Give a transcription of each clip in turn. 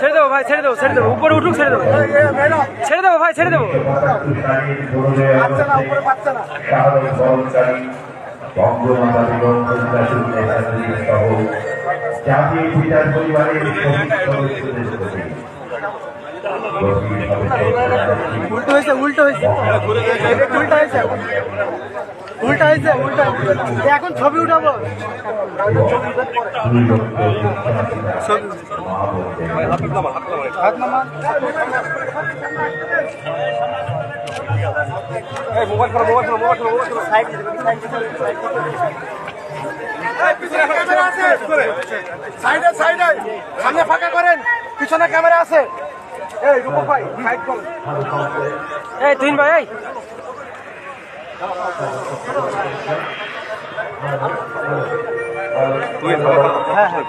ছেড়ে দেবো ভাই ছেড়ে দেবো ছেড়ে দেবো। উপরে উঠুক ছেড়ে দেবো। ছেড়ে দেবো ভাই ছেড়ে দেবো। জাতীয় পিতার পরিবারের উল্টো হয়েছে উল্টো হয়েছে। উল্টো হয়েছে। উল্টা হয়েছে, উল্টা। এখন ছবি উঠাবো। মোবাইল মোবাইল সাইড সাইডে সামনে ফাঁকা করেন। পিছনে ক্যামেরা আছে। এই, রূপক ভাই এই তুইন ভাই হ্যাঁ হ্যাঁ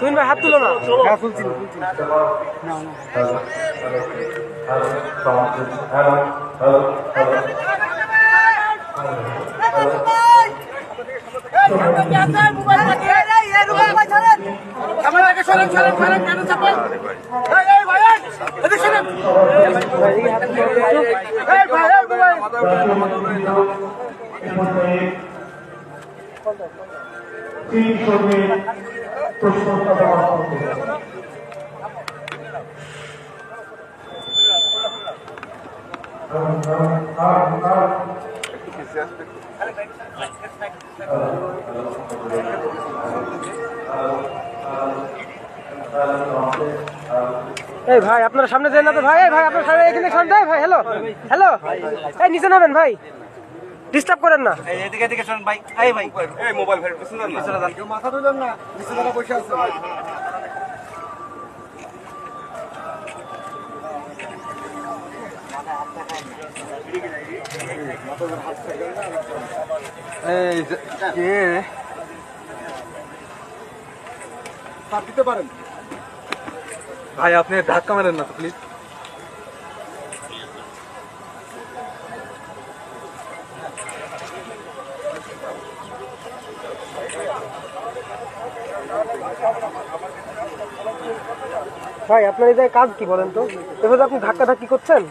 তুইন ভাই হাত তুলো না। হ্যাঁ তুলছি সরেন সরেন সরেন কেন চাপেন? তিন শ্রমিক প্রশ্নোত্তর দেওয়া হবে। এই ভাই আপনার সামনে যান না তো ভাই ভাই আপনার সামনে এখানে সামনে ভাই হ্যালো হ্যালো এই নিচে নামেন ভাই ডিস্টার্ব করেন না। এদিকে এদিকে শোন ভাই। এই ভাই। এই মোবাইল ফের পিছনে যান পিছনে যান। মাথা তুলেন না নিচে যারা বসে আছে। এই যে- কে? দিতে পারেন। ভাই, আপনি ধাক্কা মারেন না প্লিজ ভাই, আপনার এই কাজ কি বলেন তো? এভাবে আপনি ধাক্কা ধাক্কি করছেন?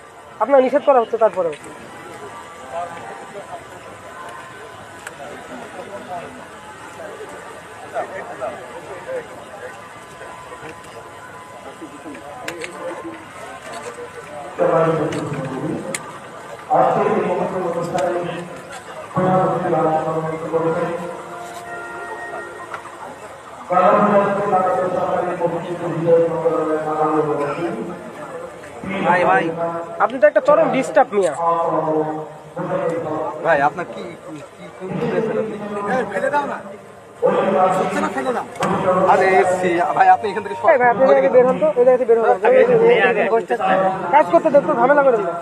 আপনার নিষেধ করা হচ্ছে তারপরেও। আজকে এই পবিত্র অনুষ্ঠানে প্রধানমন্ত্রী রাষ্ট্রমন্ত্রী করেছেন গণপ্রজাতন্ত্রী বাংলাদেশ সরকারের পবিত্র বিজয় মঙ্গলের নানান উপলক্ষে ভাই ভাই আপনি তো একটা চরম ডিস্টার্ব মিয়া ভাই আপনার কি কি কি কোন দিকেছেন আপনি ফেলে দাও না হচ্ছে না ফেলে দাও আরে ভাই আপনি এখান থেকে সর- ভাই আপনি জায়গায় বের হন তো জায়গায় বের হন। কাজ করতে দেখতে ঝামেলা করেন না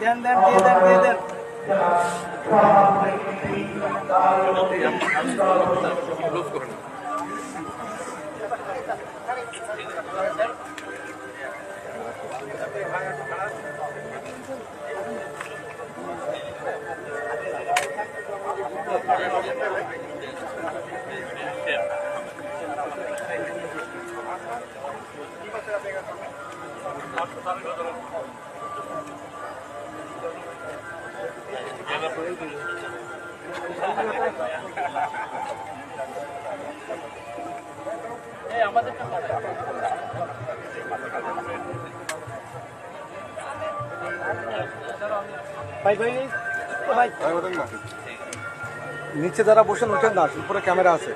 দেন দেন দিয়ে দেন দিয়ে দেন। ভাই ভাই নিচে যারা বসেন উঠেন না উপরে ক্যামেরা আছে।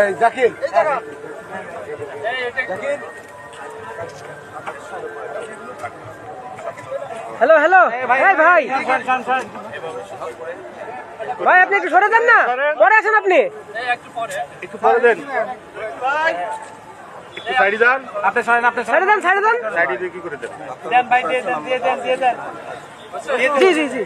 এই জাকির। জাকির। হ্যালো হ্যালো ভাই ভাই ভাই আপনি একটু সরে যান না? পরে আসেন আপনি। একটু পরে। দেন। সাইডে যান। আপনি সরেন আপনি ছেড়ে দেন ছেড়ে দেন। সাইডে দিয়ে কি করে দেন? জি। জি জি।